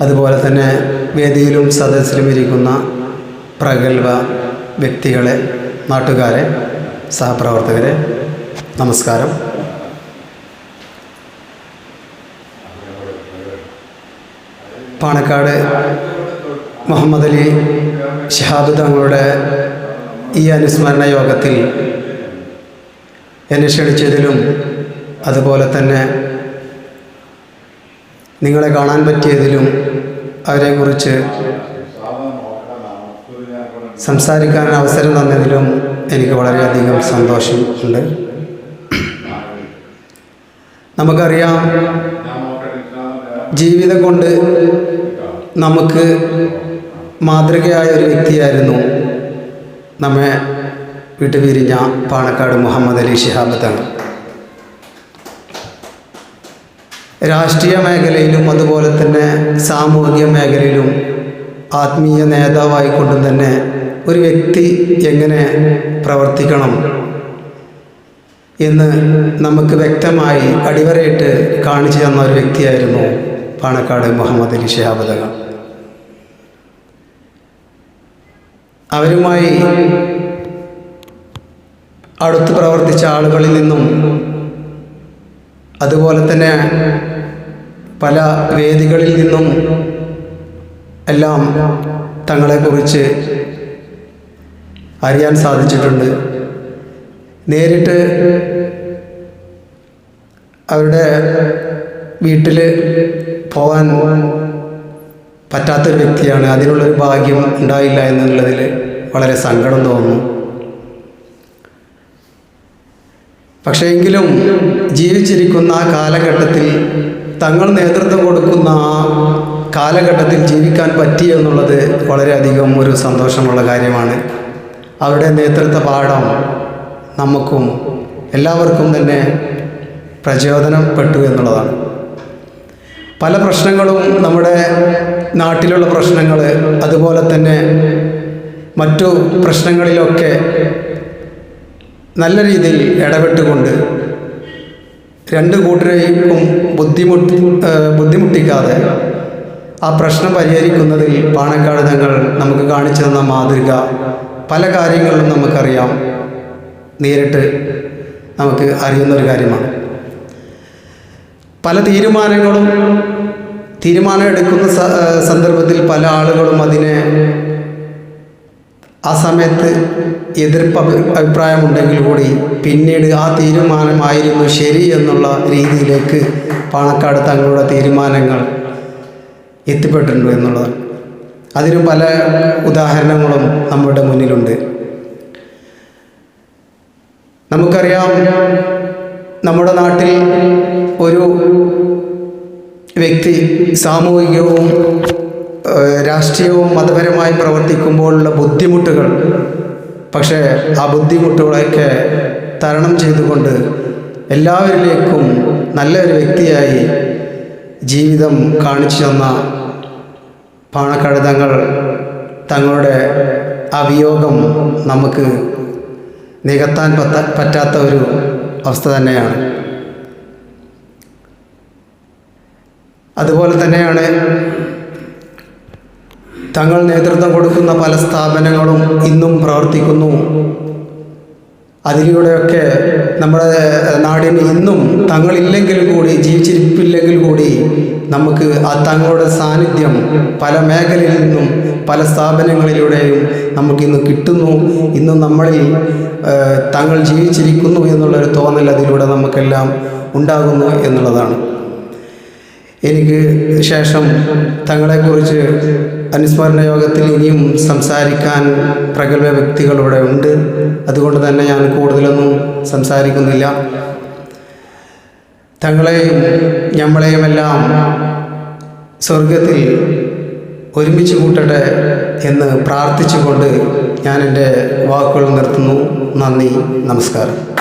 അതുപോലെ തന്നെ വേദിയിലും സദസ്സിലും ഇരിക്കുന്ന പ്രഗത്ഭ വ്യക്തികളെ നാട്ടുകാരെ സഹപ്രവർത്തകരെ നമസ്കാരം. പാണക്കാട് മുഹമ്മദ് അലി ഷിഹാബ് തങ്ങളുടെ ഈ അനുസ്മരണ യോഗത്തിൽ എന്നെ ക്ഷണിച്ചതിലും അതുപോലെ തന്നെ നിങ്ങളെ കാണാൻ പറ്റിയതിലും അവരെക്കുറിച്ച് സംസാരിക്കാൻ അവസരം തന്നതിലും എനിക്ക് വളരെയധികം സന്തോഷം ഉണ്ട്. നമുക്കറിയാം ജീവിതം കൊണ്ട് നമുക്ക് മാതൃകയായ ഒരു വ്യക്തിയായിരുന്നു നമ്മെ വിട്ടുപിരിഞ്ഞ പാണക്കാട് മുഹമ്മദ് അലി ഷിഹാബ് തങ്ങൾ. രാഷ്ട്രീയ മേഖലയിലും അതുപോലെ തന്നെ സാമൂഹിക മേഖലയിലും ആത്മീയ നേതാവായിക്കൊണ്ടും തന്നെ ഒരു വ്യക്തി എങ്ങനെ പ്രവർത്തിക്കണം എന്ന് നമുക്ക് വ്യക്തമായി അടിവരയിട്ട് കാണിച്ചു തന്ന ഒരു വ്യക്തിയായിരുന്നു പാണക്കാട് മുഹമ്മദ് അലി ഷിഹാബുദകൾ അവരുമായി അടുത്ത് പ്രവർത്തിച്ച ആളുകളിൽ നിന്നും അതുപോലെ തന്നെ പല വേദികളിൽ നിന്നും എല്ലാം തങ്ങളെക്കുറിച്ച് അറിയാൻ സാധിച്ചിട്ടുണ്ട്. നേരിട്ട് അവരുടെ വീട്ടിൽ പോകാൻ പറ്റാത്തൊരു വ്യക്തിയാണ്. അതിനുള്ളൊരു ഭാഗ്യം ഉണ്ടായില്ല എന്നുള്ളതിൽ വളരെ സങ്കടം തോന്നുന്നു. പക്ഷേ എങ്കിലും ജീവിച്ചിരിക്കുന്ന ആ കാലഘട്ടത്തിൽ തങ്ങൾ നേതൃത്വം കൊടുക്കുന്ന കാലഘട്ടത്തിൽ ജീവിക്കാൻ പറ്റി എന്നുള്ളത് വളരെയധികം ഒരു സന്തോഷമുള്ള കാര്യമാണ്. അവരുടെ നേതൃത്വ പാഠം നമുക്കും എല്ലാവർക്കും തന്നെ പ്രചോദനപ്പെട്ടു എന്നുള്ളതാണ്. പല പ്രശ്നങ്ങളും നമ്മുടെ നാട്ടിലുള്ള പ്രശ്നങ്ങൾ അതുപോലെ തന്നെ മറ്റു പ്രശ്നങ്ങളിലൊക്കെ നല്ല രീതിയിൽ ഇടപെട്ടുകൊണ്ട് രണ്ട് കൂട്ടരെയും ബുദ്ധിമുട്ടി ബുദ്ധിമുട്ടിക്കാതെ ആ പ്രശ്നം പരിഹരിക്കുന്നതിൽ പാണക്കാട് തങ്ങൾ നമുക്ക് കാണിച്ചു തന്ന മാതൃക പല കാര്യങ്ങളിലും നമുക്കറിയാം. നേരിട്ട് നമുക്ക് അറിയുന്ന ഒരു കാര്യമാണ്. പല തീരുമാനങ്ങളും തീരുമാനം എടുക്കുന്ന സന്ദർഭത്തിൽ പല ആളുകളും അതിനെ ആ സമയത്ത് എതിർപ്പ് അഭിപ്രായമുണ്ടെങ്കിൽ കൂടി പിന്നീട് ആ തീരുമാനമായിരുന്നു ശരി എന്നുള്ള രീതിയിലേക്ക് പാണക്കാട് തങ്ങളുടെ തീരുമാനങ്ങൾ എത്തിപ്പെട്ടിട്ടുണ്ട് എന്നുള്ളത്. അതിന് പല ഉദാഹരണങ്ങളും നമ്മുടെ മുന്നിലുണ്ട്. നമുക്കറിയാം നമ്മുടെ നാട്ടിൽ ഒരു വ്യക്തി സാമൂഹികവും രാഷ്ട്രീയവും മതപരമായി പ്രവർത്തിക്കുമ്പോഴുള്ള ബുദ്ധിമുട്ടുകൾ. പക്ഷേ ആ ബുദ്ധിമുട്ടുകളൊക്കെ തരണം ചെയ്തുകൊണ്ട് എല്ലാവരിലേക്കും നല്ലൊരു വ്യക്തിയായി ജീവിതം കാണിച്ചു തന്ന പാണക്കാട് തങ്ങൾ തങ്ങളുടെ അവിയോഗം നമുക്ക് നികത്താൻ പറ്റ പറ്റാത്ത ഒരു അവസ്ഥ തന്നെയാണ്. അതുപോലെ തന്നെയാണ് തങ്ങൾ നേതൃത്വം കൊടുക്കുന്ന പല സ്ഥാപനങ്ങളും ഇന്നും പ്രവർത്തിക്കുന്നു. അതിലൂടെയൊക്കെ നമ്മുടെ നാടിന് ഇന്നും തങ്ങളില്ലെങ്കിൽ കൂടി ജീവിച്ചിരിപ്പില്ലെങ്കിൽ കൂടി നമുക്ക് ആ തങ്ങളുടെ സാന്നിധ്യം പല മേഖലയിൽ നിന്നും പല സ്ഥാപനങ്ങളിലൂടെയും നമുക്കിന്ന് കിട്ടുന്നു. ഇന്നും നമ്മളിൽ തങ്ങൾ ജീവിച്ചിരിക്കുന്നു എന്നുള്ളൊരു തോന്നൽ അതിലൂടെ നമുക്കെല്ലാം ഉണ്ടാകുന്നു എന്നുള്ളതാണ്. എനിക്ക് ശേഷം തങ്ങളെക്കുറിച്ച് അനുസ്മരണ യോഗത്തിൽ ഇനിയും സംസാരിക്കാൻ പ്രഗത്ഭ വ്യക്തികളിവിടെ ഉണ്ട്. അതുകൊണ്ട് തന്നെ ഞാൻ കൂടുതലൊന്നും സംസാരിക്കുന്നില്ല. തങ്ങളെയും ഞമ്മളെയുമെല്ലാം സ്വർഗത്തിൽ ഒരുമിച്ച് കൂട്ടട്ടെ എന്ന് പ്രാർത്ഥിച്ചുകൊണ്ട് ഞാൻ എന്റെ വാക്കുകൾ നിർത്തുന്നു. നന്ദി. നമസ്കാരം.